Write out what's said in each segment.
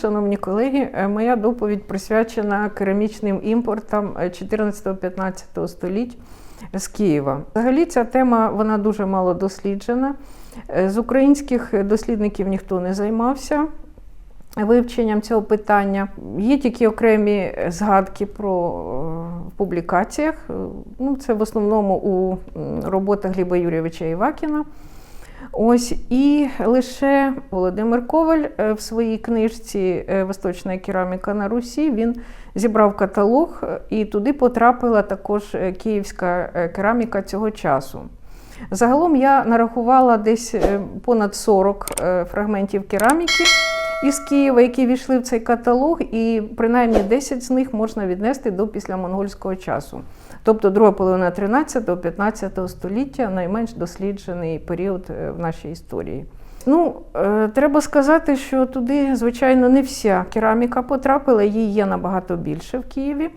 Шановні колеги, е, моя доповідь присвячена керамічним імпортам е, 14-15 століть з Києва. Взагалі ця тема вона дуже мало досліджена. Е, З українських дослідників ніхто не займався вивченням цього питання. Є тільки окремі згадки про е, публікаціях. Е, Ну, це в основному у роботах Гліба Юрійовича Івакіна. Ось і лише Володимир Коваль е, в своїй книжці е, Восточна кераміка на Русі він зібрав каталог, е, і туди потрапила також київська кераміка цього часу. Загалом я нарахувала десь понад 40 е, фрагментів кераміки із Києва, які війшли в цей каталог, і принаймні 10 з них можна віднести до післямонгольського часу. Тобто друга половина 13-15 століття найменш досліджений період е, в нашій історії. Ну, е, треба сказати, що туди, звичайно, не вся кераміка потрапила, її є набагато більше в Києві.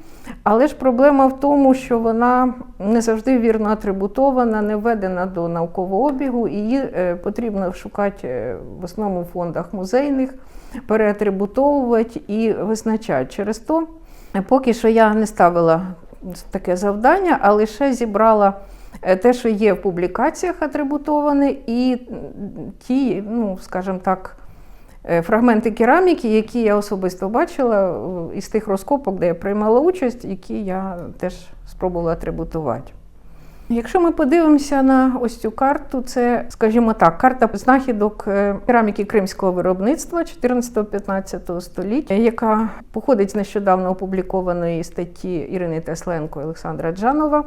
Але ж проблема в тому, що вона не завжди вірно атрибутована, не введена до наукового обігу, її е, потрібно шукати е, в основному в фондах музейних, переатрибутовувати і визначати. Через то поки що я не ставила таке завдання, а лише зібрала те, що є в публікаціях атрибутоване, і ті, ну, скажімо так, е, фрагменти кераміки, які я особисто бачила е, із тих розкопок, де я приймала участь, які я теж спробувала атрибутувати. Якщо ми подивимося на ось цю карту, це, скажімо так, карта знахідок е, кераміки кримського виробництва 14-15 століття, яка походить з нещодавно опублікованої статті Ірини Тесленко і Олександра Джанова.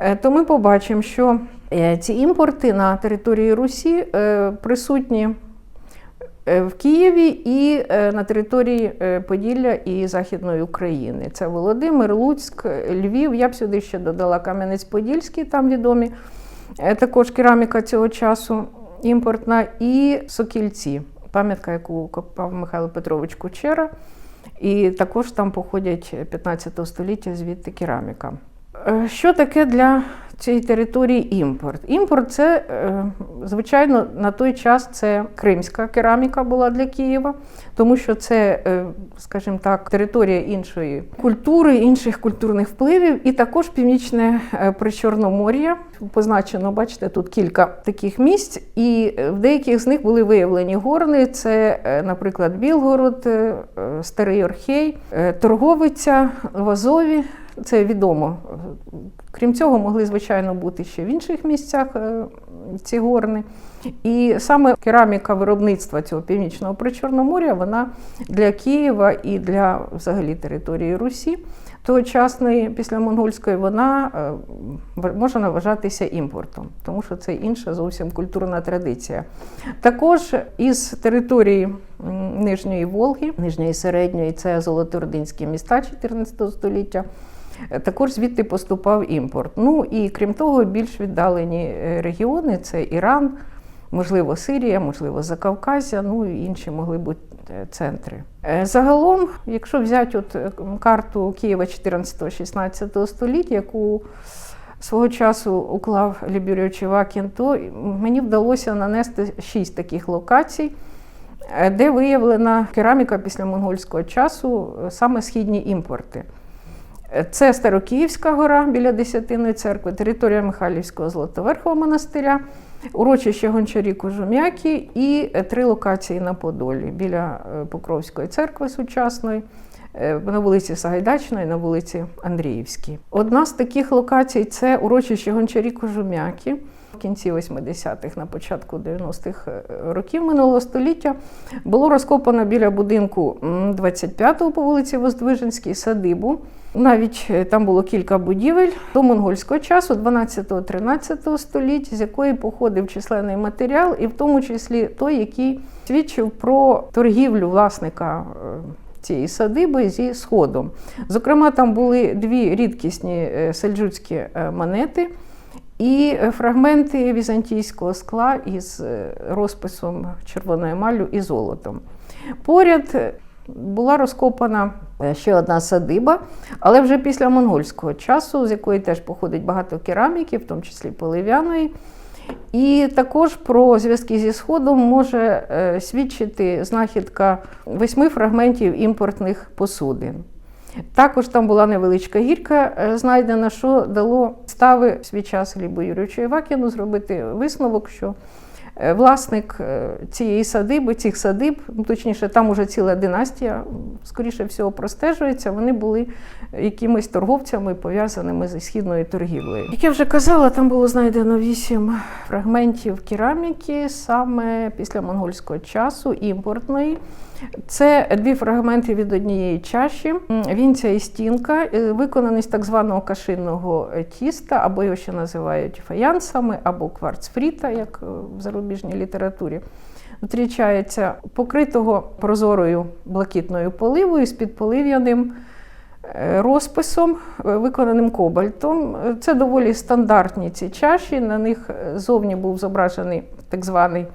Е, То ми побачимо, що е, ці імпорти на території Русі е, присутні в Києві і на території Поділля і Західної України. Це Володимир, Луцьк, Львів. Я б сюди ще додала Кам'янець-Подільський, там відомі також кераміка цього часу імпортна, і Сокільці, пам'ятка, яку копав Михайло Петрович Кучера. І також там походять 15 століття звідти кераміка. Е, Що таке для цієї території імпорт? Імпорт це, е, звичайно, на той час це кримська кераміка була для Києва, тому що це, е, скажімо так, територія іншої культури, інших культурних впливів, і також північне е, Причорномор'я. Позначено, бачите, тут кілька таких місць, і в деяких з них були виявлені горни. Це, наприклад, Білгород, Старий Орхей, Торговиця в Азові. Це відомо. Крім цього, могли, звичайно, бути ще в інших місцях е, ці горни. І саме кераміка виробництва цього північного причорномор'я, вона для Києва і для взагалі території Русі тогочасної, після монгольської, вона е, може вважатися імпортом, тому що це інша зовсім культурна традиція. Також із території Нижньої Волги, Нижньої і середньої, це золотоординські міста 14 століття. Е, Також звідти поступав імпорт. Ну і крім того, більш віддалені е, регіони це Іран, можливо, Сирія, можливо, Закавказя, ну і інші могли бути е, центри. Загалом, якщо взяти от карту Києва 14-16 століття, яку свого часу уклав Лібюрій Чевакін, то мені вдалося нанести шість таких локацій. Де виявлена кераміка після монгольського часу, саме східні імпорти. Це Старокиївська гора біля Десятиної церкви, територія Михайлівського Золотоверхового монастиря, урочище Гончарі Кожум'які і е, три локації на Подолі біля е, Покровської церкви сучасної, е, на вулиці Сагайдачної, на вулиці Андріївській. Одна з таких локацій це урочище Гончарі Кожум'які. Кінці 80-х, на початку 90-х е, років минулого століття було розкопано біля будинку 25-го по вулиці Воздвиженській садибу. Навіть е, там було кілька будівель до монгольського часу, 12-13 століть, з якої походив численний матеріал, і в тому числі той, який свідчив про торгівлю власника е, цієї садиби зі сходом. Зокрема, там були дві рідкісні сельджуцькі монети. І е, фрагменти візантійського скла із е, розписом червоною емаллю і золотом. Поряд е, була розкопана ще одна садиба, але вже після монгольського часу, з якої теж походить багато кераміки, в тому числі полив'яної. І також про зв'язки зі Сходом може свідчити знахідка восьми фрагментів імпортних посудин. Також там була невеличка гірка знайдена, що дало стави в свій час Глібу Юрійовичу Івакіну зробити висновок, що е, власник е, цієї садиби, цих садиб, ну, точніше, там уже ціла династія, скоріше всього, простежується, вони були якимись торговцями, пов'язаними зі східною торгівлею. Як я вже казала, там було знайдено вісім фрагментів кераміки саме після монгольського часу, імпортної. Це дві фрагменти від однієї чаші, вінця і стінка, е, виконані з так званого кашинного тіста, або його ще називають фаянсами, або кварцфріта, як е, в зарубіжній літературі. Зустрічається покритого прозорою блакитною поливою з підполив'яним е, розписом, виконаним кобальтом. Це доволі стандартні ці чаші. На них зовні був зображений так званий,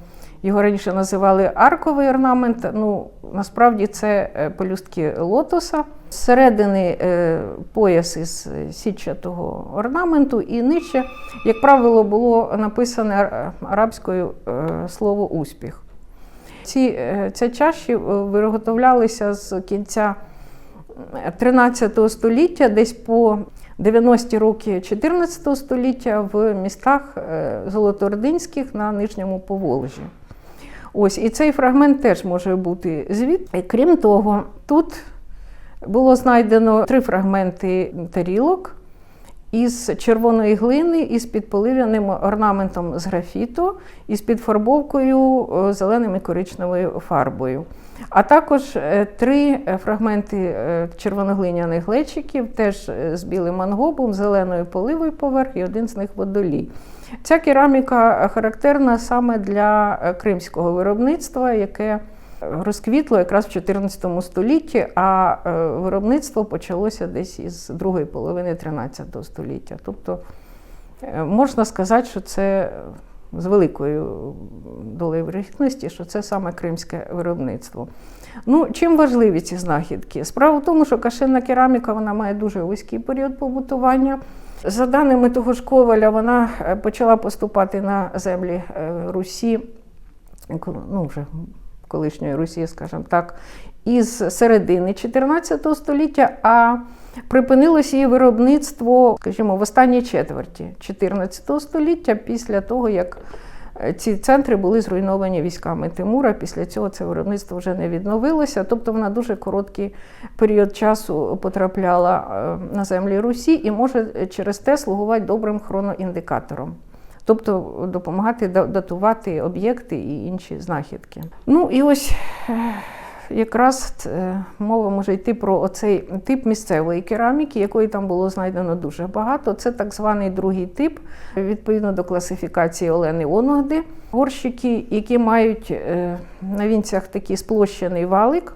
його раніше називали арковий орнамент. Ну, насправді це е, пелюстки лотоса. Зсередини е, пояс із е, сітчатого орнаменту, і нижче, як правило, було написане арабською слово успіх. Ці, ці чаші виготовлялися з кінця 13 століття, десь по 90-ті роки 14 століття в містах Золотоординських на Нижньому Поволжі. Ось, і цей фрагмент теж може бути звідти. Крім того, тут було знайдено три фрагменти тарілок із червоної глини, із підполив'яним орнаментом з графіту, із підфарбовкою е, зеленим і коричневою фарбою. А також е, три е, фрагменти червоноглиняних глечиків, теж з білим ангобом, зеленою поливою поверх, і один з них водолій. Ця кераміка характерна саме для е, кримського виробництва, яке розквітло якраз в 14 столітті, а е, виробництво почалося десь із другої половини 13 століття. Тобто е, можна сказати, що це з великою долею вірогідності, що це саме кримське виробництво. Ну, чим важливі ці знахідки? Справа в тому, що кашинна кераміка вона має дуже вузький період побутування. За даними того ж Коваля, вона е, почала поступати на землі е, Русі, ну вже колишньої Русі, скажімо так, із середини 14 століття, а припинилось її виробництво, скажімо, в останній четверті 14 століття, після того, як ці центри були зруйновані військами Тимура. Після цього це виробництво вже не відновилося. Тобто вона дуже короткий період часу потрапляла е, на землі Русі і може через те слугувати добрим хроноіндикатором. Тобто допомагати датувати об'єкти і інші знахідки. Ну і ось е, якраз е, мова може йти про оцей тип місцевої кераміки, якої там було знайдено дуже багато. Це так званий другий тип, відповідно до класифікації Олени Оногди. Горщики, які мають е, на вінцях такий сплощений валик.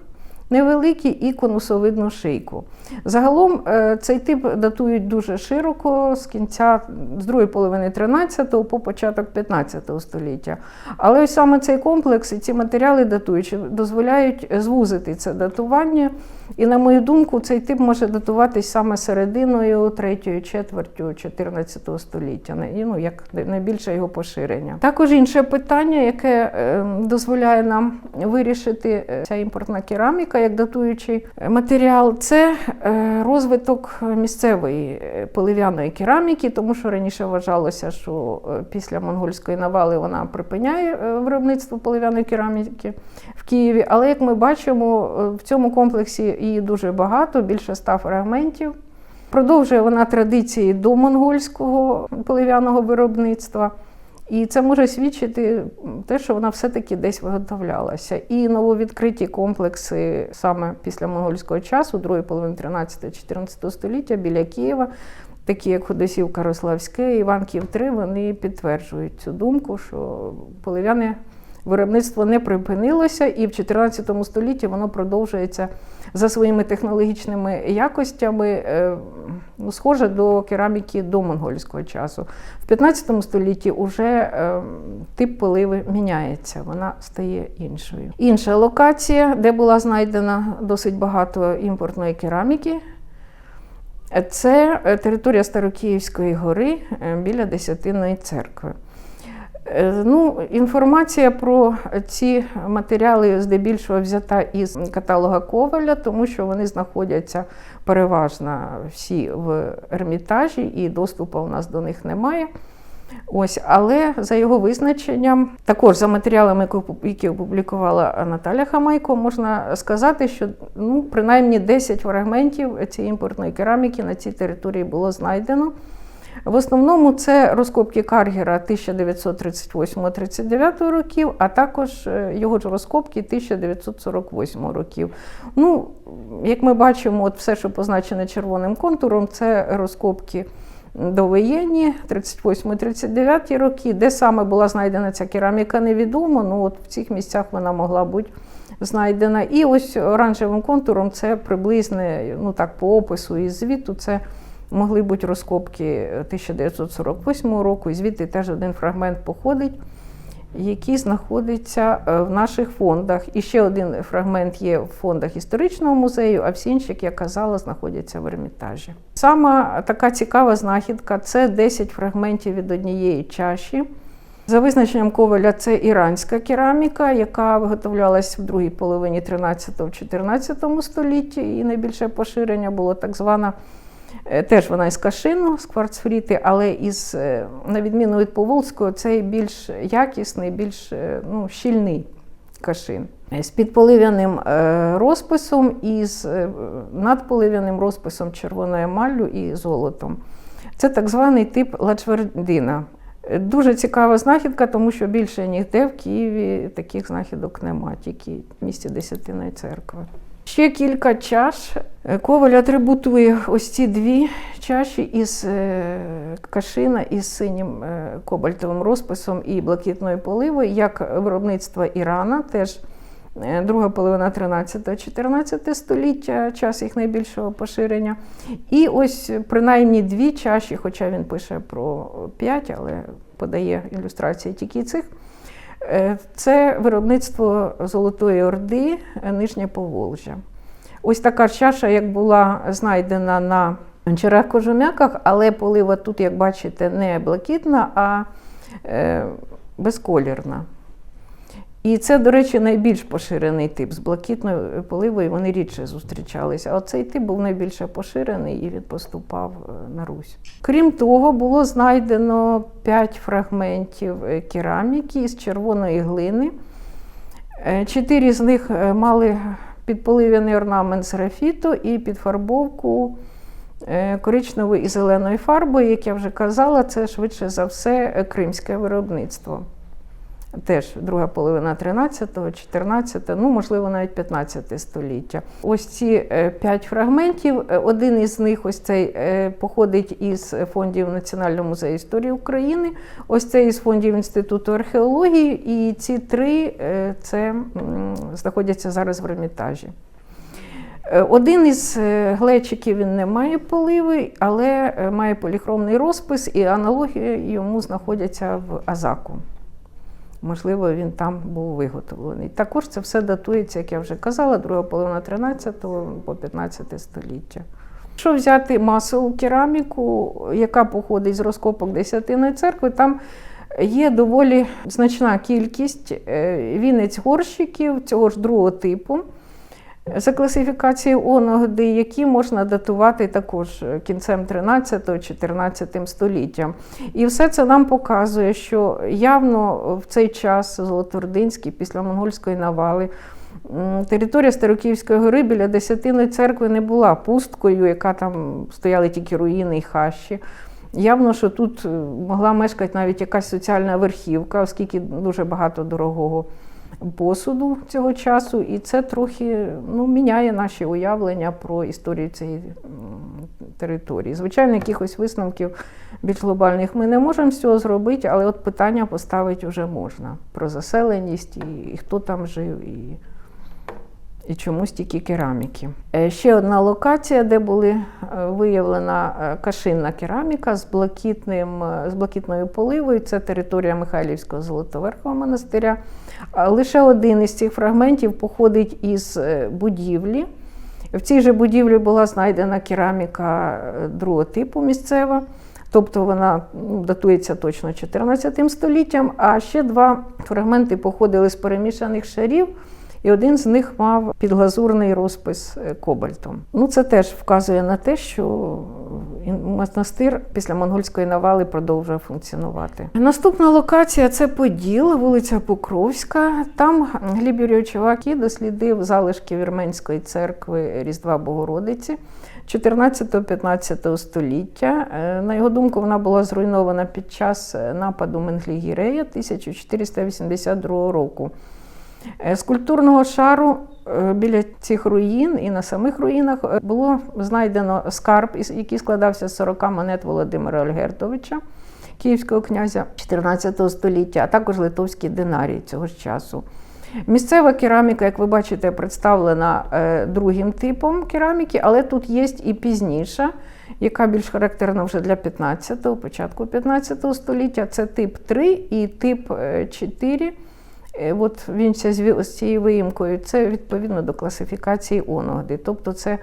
Невеликий і конусовидну шийку. Загалом е, цей тип датують дуже широко з кінця з другої половини 13 по початок 15 століття. Але ось саме цей комплекс і ці матеріали датуючі дозволяють звузити це датування. І, на мою думку, цей тип може датуватись саме серединою третьою четвертю 14 століття, ну, як найбільше його поширення. Також інше питання, яке е, дозволяє нам вирішити е, ця імпортна кераміка як датуючий матеріал, це е, розвиток місцевої е, полив'яної кераміки, тому що раніше вважалося, що е, після монгольської навали вона припиняє е, виробництво полив'яної кераміки в Києві. Але як ми бачимо, е, в цьому комплексі її дуже багато, більше ста фрагментів. Продовжує вона традиції до монгольського полив'яного виробництва. І це може свідчити те, що вона все-таки десь виготовлялася. І нововідкриті комплекси саме після монгольського часу, другої половини 13-14 століття біля Києва, такі як Ходосівка Рославське, Іванків 3, вони підтверджують цю думку, що полив'яне виробництво не припинилося, і в 14 столітті воно продовжується за своїми технологічними якостями, е, ну, схоже до кераміки до монгольського часу. В 15 столітті вже тип поливи міняється, вона стає іншою. Інша локація, де була знайдена досить багато імпортної кераміки. Це е, територія Старокиївської гори е, біля Десятинної церкви. Е, Ну, інформація про ці матеріали здебільшого взята із каталога Коваля, тому що вони знаходяться переважно всі в Ермітажі, і доступу у нас до них немає. Ось, але за його визначенням, також за матеріалами, які- опублікувала Наталя Хамайко, можна сказати, що ну, принаймні 10 фрагментів цієї імпортної кераміки на цій території було знайдено. В основному це розкопки Каргера 1938-39 років, а також е, його ж розкопки 1948 років. Ну, як ми бачимо, от все, що позначене червоним контуром, це розкопки довоєнні, 38-39 роки. Де саме була знайдена ця кераміка, невідомо. Ну, от в цих місцях вона могла бути знайдена. І ось оранжевим контуром це приблизне, ну так, по опису і звіту, це могли бути розкопки 1948 року, і звідти теж один фрагмент походить, який знаходиться е, в наших фондах. І ще один фрагмент є в фондах історичного музею, а всі інші, як я казала, знаходяться в Ермітажі. Сама така цікава знахідка це 10 фрагментів від однієї чаші. За визначенням Коваля, це іранська кераміка, яка виготовлялась в другій половині 13-14 столітті, і найбільше поширення було так звана. Е, Теж вона із кашину, з кварцфріти, але із, е, на відміну від Поволзького, цей більш якісний, більш е, ну, щільний кашин. З підполив'яним розписом і з надполив'яним розписом червоною емаллю і золотом. Це так званий тип лачвердина. Дуже цікава знахідка, тому що більше ніде в Києві таких знахідок нема, тільки в місті Десятиної церкви. Ще кілька чаш. Е, Коваль атрибутує ось ці дві чаші із е, кашина із синім е, кобальтовим розписом і блакитною поливою, як виробництва Ірана, теж друга половина 13-14 століття, час їх найбільшого поширення. І ось принаймні дві чаші, хоча він пише про п'ять, але подає ілюстрації тільки цих. Е, Це виробництво Золотої Орди, е, Нижнє Поволжя. Ось така чаша, як була знайдена на черах кожум'яках, але полива тут, як бачите, не блакитна, а е, безколірна. І це, до речі, найбільш поширений тип з блакитною поливою, вони рідше зустрічалися. А цей тип був найбільше поширений і він поступав е, на Русь. Крім того, було знайдено 5 фрагментів е, кераміки із червоної глини. Е, Чотири з них мали підполив'яний орнамент з графіту і підфарбовку коричневою і зеленою фарбою. Як я вже казала, це швидше за все кримське виробництво. Теж друга половина 13-го, 14-го, ну, можливо, навіть 15 століття. Ось ці е, п'ять фрагментів. е, Один із них, ось цей, е, походить із фондів Національного музею історії України, ось цей із фондів Інституту археології, і ці три це знаходяться зараз в Ермітажі. Е, Один із глечиків він не має поливи, але має поліхромний розпис, і аналогії йому знаходяться в Азаку. Можливо, він там був виготовлений. Також це все датується, як я вже казала, друга половина 13 по 15 століття. Якщо взяти масову кераміку, яка походить з розкопок Десятиної церкви, там є доволі значна кількість е, вінець горщиків цього ж другого типу. За класифікацією оногди, які можна датувати також кінцем 13-14 століттям. І все це нам показує, що явно в цей час Золотоординський, після монгольської навали, територія Старокиївської гори біля Десятиної церкви не була пусткою, яка там стояли тільки руїни і хащі. Явно, що тут е, могла мешкати навіть якась соціальна верхівка, оскільки дуже багато дорогого посуду цього часу, і це трохи ну, міняє наші уявлення про історію цієї території. Звичайно, якихось висновків більш глобальних ми не можемо з цього зробити, але от питання поставити вже можна про заселеність і, і хто там жив. І... І чому стільки кераміки. Е, Ще одна локація, де були е, виявлена е, кашинна кераміка з, блакитним, з блакитною поливою. Це територія Михайлівського Золотоверхового монастиря. Лише один із цих фрагментів походить із будівлі. В цій же будівлі була знайдена кераміка другого типу місцева. Тобто вона ну, датується точно 14 століттям, а ще два фрагменти походили з перемішаних шарів, і один з них мав підглазурний розпис е, кобальтом. Ну, це теж вказує на те, що монастир після монгольської навали продовжує функціонувати. Наступна локація це Поділ, вулиця Покровська. Там Гліб Юрійович Чувакі дослідив залишки Вірменської церкви Різдва Богородиці. 14-15 століття. Е, На його думку, вона була зруйнована під час е, нападу Менглі-Гірея 1482 року. Е, З культурного шару е, біля цих руїн і на самих руїнах е, було знайдено скарб, який складався з 40 монет Володимира Ольгертовича, київського князя 14 століття, а також литовські динарії цього ж часу. Місцева кераміка, як ви бачите, представлена е, другим типом кераміки, але тут є і пізніша, яка більш характерна вже для 15-го, початку 15 століття. Це тип 3 і тип е, 4. Е, От він з цією виїмкою, це відповідно до класифікації оногди. Тобто це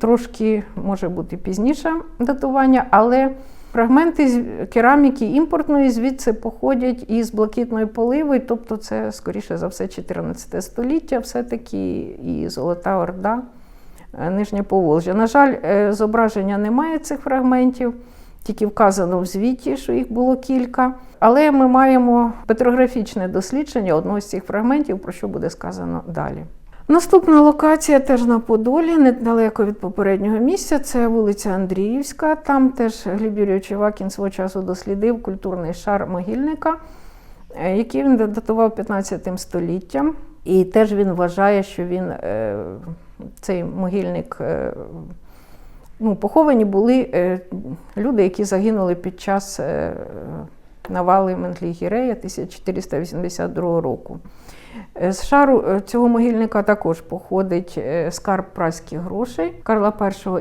трошки може бути пізніше датування, але фрагменти кераміки імпортної звідси походять із блакитної поливи, тобто це, скоріше за все, 14 століття, все-таки і Золота Орда, е, Нижнє Поволжя. На жаль, е, зображення немає цих фрагментів. Тільки вказано в звіті, що їх було кілька. Але ми маємо петрографічне дослідження одного з цих фрагментів, про що буде сказано далі. Наступна локація теж на Подолі, недалеко від попереднього місця. Це вулиця Андріївська. Там теж Гліб Юрійович Івакін свого часу дослідив культурний шар могильника, е, який він датував 15 століттям. І теж він вважає, що він е, цей могильник. Ну, поховані були е, люди, які загинули під час е, навали Менглі-Гірея 1482 року. Е, З шару цього могильника також походить скарб праських грошей Карла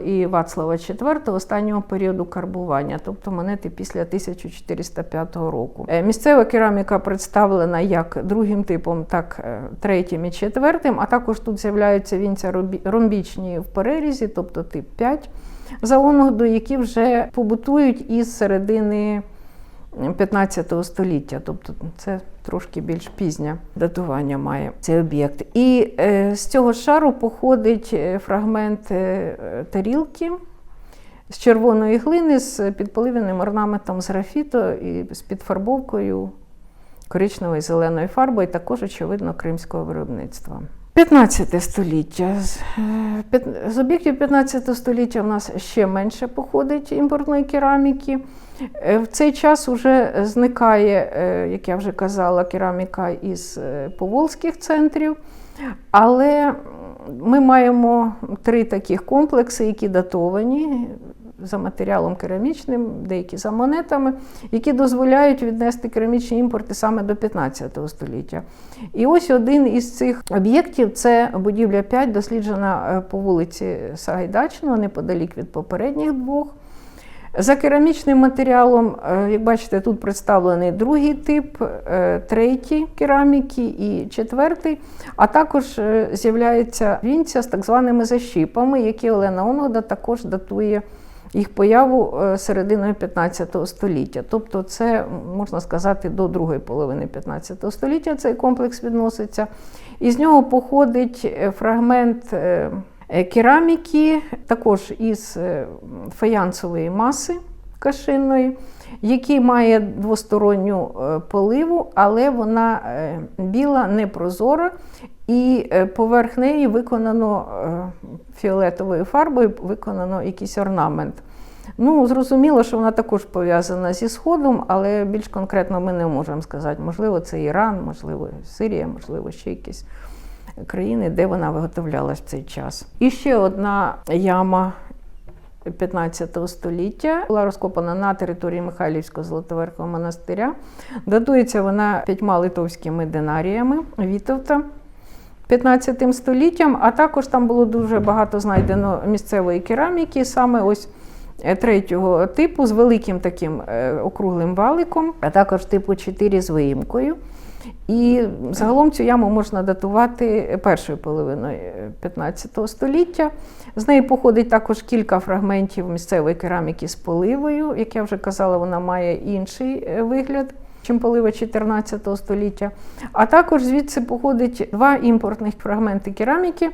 І і Вацлава IV останнього періоду карбування, тобто монети після 1405 року. Місцева кераміка представлена як другим типом, так третім і четвертим, а також тут з'являються вінця ромбічні в перерізі, тобто тип 5 за оногду, які вже побутують із середини 15 століття, тобто це трошки більш пізнє датування має цей об'єкт. І е, з цього шару походить е, фрагмент е, тарілки з червоної глини з підполивеним орнаментом з графіту і з підфарбовкою коричневою і зеленою фарбою, також, очевидно, кримського виробництва. 15 століття. З, е, об'єктів 15 століття в нас ще менше походить імпортної кераміки. Е, В цей час вже зникає, е, як я вже казала, кераміка із поволзьких центрів. Але ми маємо три таких комплекси, які датовані за матеріалом керамічним, деякі за монетами, які дозволяють віднести керамічні імпорти саме до 15 століття. І ось один із цих об'єктів це будівля 5, досліджена е, по вулиці Сагайдачного, неподалік від попередніх двох. За керамічним матеріалом, е, як бачите, тут представлений другий тип, е, третій кераміки і четвертий, а також з'являється вінця з так званими защіпами, які Олена Оногда також датує їх появу е, серединою 15 століття. Тобто, це можна сказати до другої половини 15 століття цей комплекс відноситься. І з нього походить е, фрагмент. е, Кераміки також із фаянсової маси кашинної, який має двосторонню поливу, але вона біла, непрозора, і е, поверх неї виконано е, фіолетовою фарбою, виконано якийсь орнамент. Ну, зрозуміло, що вона також пов'язана зі Сходом, але більш конкретно ми не можемо сказати. Можливо, це Іран, можливо, Сирія, можливо, ще якісь країни, де вона виготовлялась в цей час. І ще одна яма 15 століття була розкопана на території Михайлівського Золотоверхового монастиря. Датується вона п'ятьма литовськими динаріями Вітовта. 15 століттям, а також там було дуже багато знайдено місцевої кераміки, саме ось е, третього типу з великим таким е, округлим валиком, а також типу 4 з виїмкою. І загалом цю яму можна датувати першою половиною 15 століття. З неї походить також кілька фрагментів місцевої кераміки з поливою. Як я вже казала, вона має інший е, вигляд, чим полива 14 століття. А також звідси походить два імпортних фрагменти кераміки.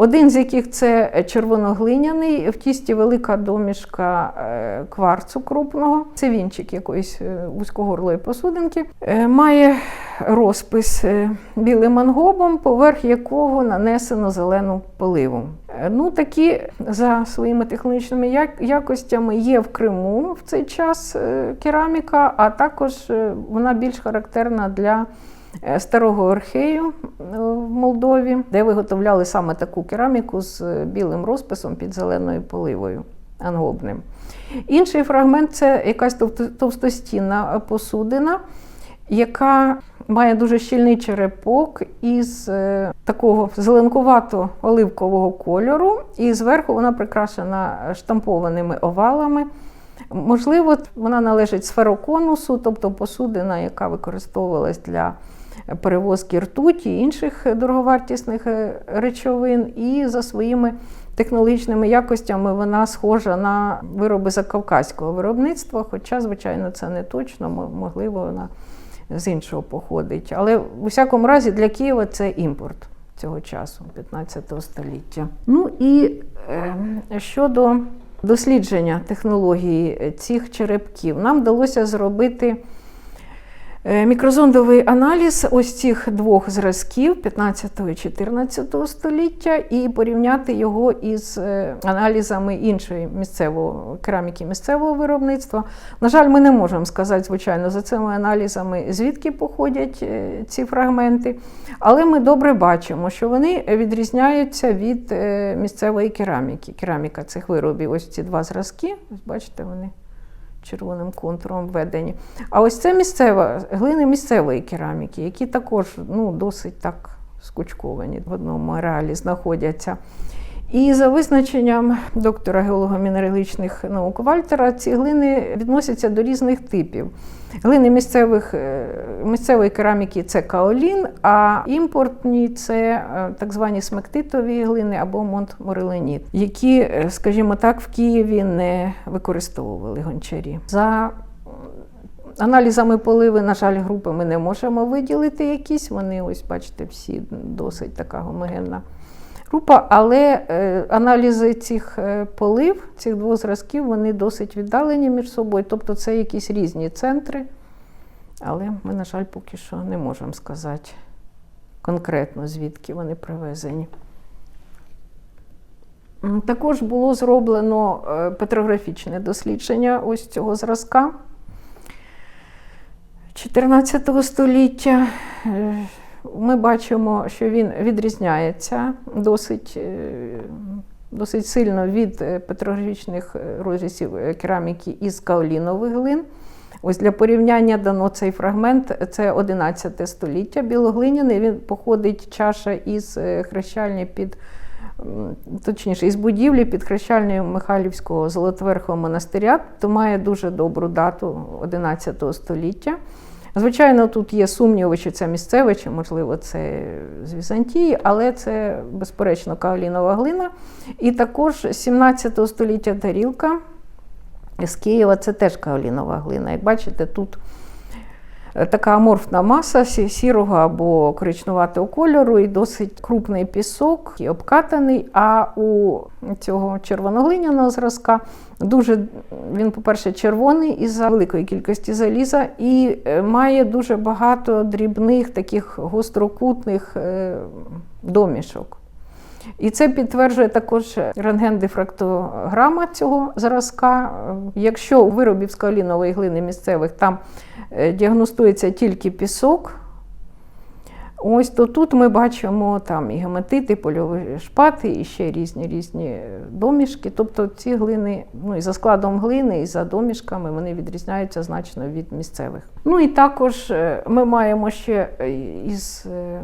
Один з яких це червоноглиняний, в тісті велика домішка е, кварцу крупного, це вінчик якоїсь е, вузькогорлої посудинки. Е, Має розпис білим ангобом, поверх якого нанесено зелену поливу. Ну, такі за своїми технологічними якостями є в Криму в цей час кераміка, а також вона більш характерна для старого Орхею е, в Молдові, де виготовляли саме таку кераміку з е, білим розписом під зеленою поливою ангобним. Інший фрагмент це якась товстостінна посудина, яка має дуже щільний черепок із е, такого зеленкувато-оливкового кольору, і зверху вона прикрашена штампованими овалами. Можливо, вона належить сфероконусу, тобто посудина, яка використовувалась для перевозки ртуті інших дороговартісних е, речовин, і за своїми технологічними якостями вона схожа на вироби закавказького виробництва, хоча, звичайно, це не точно, можливо, вона з іншого походить. Але в усякому разі для Києва це імпорт цього часу, 15 століття. Ну і е, щодо дослідження технології цих черепків, нам вдалося зробити е, мікрозондовий аналіз ось цих двох зразків 15 і 14 століття і порівняти його із е, аналізами іншої місцевого кераміки місцевого виробництва. На жаль, ми не можемо сказати, звичайно, за цими аналізами, звідки походять е, ці фрагменти, але ми добре бачимо, що вони відрізняються від е, місцевої кераміки. Кераміка цих виробів, ось ці два зразки, ось бачите, вони червоним контуром введені. А ось це місцева, глини місцевої кераміки, які також ну, досить так скучковані в одному ареалі знаходяться. І за визначенням доктора геолого-мінералогічних наук Вальтера, ці глини відносяться до різних типів. Глини місцевих, е, місцевої кераміки це каолін, а імпортні це е, так звані смектитові глини або монтмореленіт, які, е, скажімо так, в Києві не використовували гончарі. За Аналізами поливи, на жаль, групи ми не можемо виділити якісь. Вони, ось бачите, всі досить така гомогенна група. Але е, аналізи цих е, полив, цих двох зразків, вони досить віддалені між собою. Тобто це якісь різні центри. Але ми, на жаль, поки що не можемо сказати конкретно, звідки вони привезені. Також було зроблено е, петрографічне дослідження ось цього зразка 14 століття. Ми бачимо, що він відрізняється досить, е, досить сильно від е, петрографічних е, розрізів кераміки із каолінових глин. Ось для порівняння дано цей фрагмент. Це 11 століття білоглиняний. Він походить чаша із хрещальні під точніше, із будівлі під хрещальною Михайлівського Золотоверхового монастиря, то має дуже добру дату 11 століття. Звичайно, тут є сумніви, чи це місцеве, чи, можливо, це з Візантії, але це, безперечно, каолінова глина. І також 17 століття тарілка з Києва це теж каолінова глина. Як бачите, тут така аморфна маса сірого або коричнуватого кольору і досить крупний пісок, і обкатаний. А у цього червоноглиняного зразка дуже він, по-перше, червоний із-за великої кількості заліза, і е, має дуже багато дрібних таких гострокутних е, домішок. І це підтверджує також рентген-дифрактограма цього зразка. Якщо у виробів з каолінової глини місцевих там е, діагностується тільки пісок, Ось то тут ми бачимо там і гематити, польові шпати, і ще різні різні домішки. Тобто ці глини, ну і за складом глини, і за домішками вони відрізняються значно від місцевих. Ну і також е, ми маємо ще е, із е,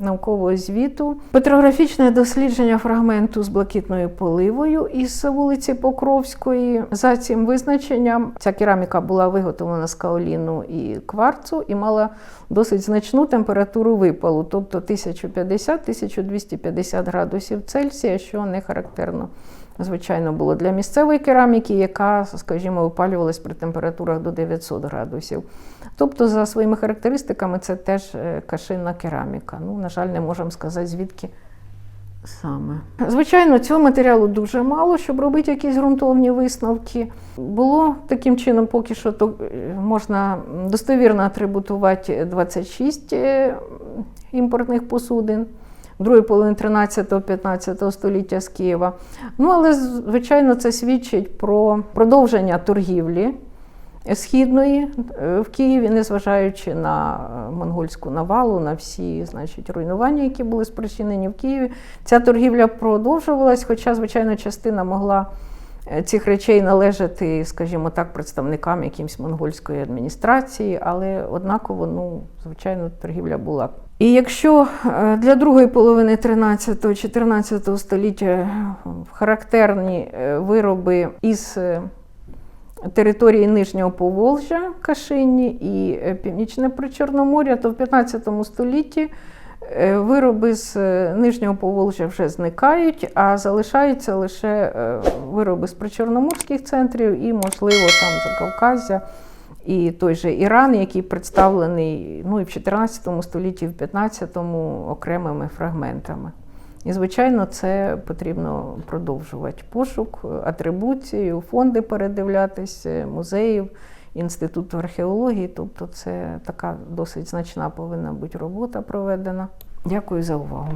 наукового звіту петрографічне дослідження фрагменту з блакитною поливою із вулиці Покровської. За цим визначенням ця кераміка була виготовлена з каоліну і кварцу і мала досить значну температуру випалу, тобто 1050-1250 градусів Цельсія, що не характерно. Звичайно, було для місцевої кераміки, яка, скажімо, випалювалась при температурах до 900 градусів. Тобто, за своїми характеристиками, це теж е, кашинна кераміка. Ну, на жаль, не можемо сказати, звідки саме. Звичайно, цього матеріалу дуже мало, щоб робити якісь ґрунтовні висновки. Було таким чином, поки що то е, можна достовірно атрибутувати 26 е, імпортних посудин. Другої половини 13-15 століття з Києва. Ну, але, звичайно, це свідчить про продовження торгівлі східної е, в Києві, незважаючи на е, монгольську навалу, на всі значить, руйнування, які були спричинені в Києві. Ця торгівля продовжувалась, хоча, звичайно, частина могла е, цих речей належати, скажімо так, представникам якимсь монгольської адміністрації, але однаково, ну, звичайно, торгівля була. І якщо для другої половини 13-14 століття характерні вироби із території Нижнього Поволжя, Кашині і е, Північне Причорномор'я, то в 15 столітті е, вироби з е, Нижнього Поволжя вже зникають, а залишаються лише вироби з причорноморських центрів і, можливо, там Закавказя. І той же Іран, який представлений ну, і в 14 столітті, і в 15 окремими фрагментами. І, звичайно, це потрібно продовжувати пошук, атрибуцію, фонди передивлятись, музеїв, інституту археології. Тобто, це така досить значна повинна бути робота проведена. Дякую за увагу.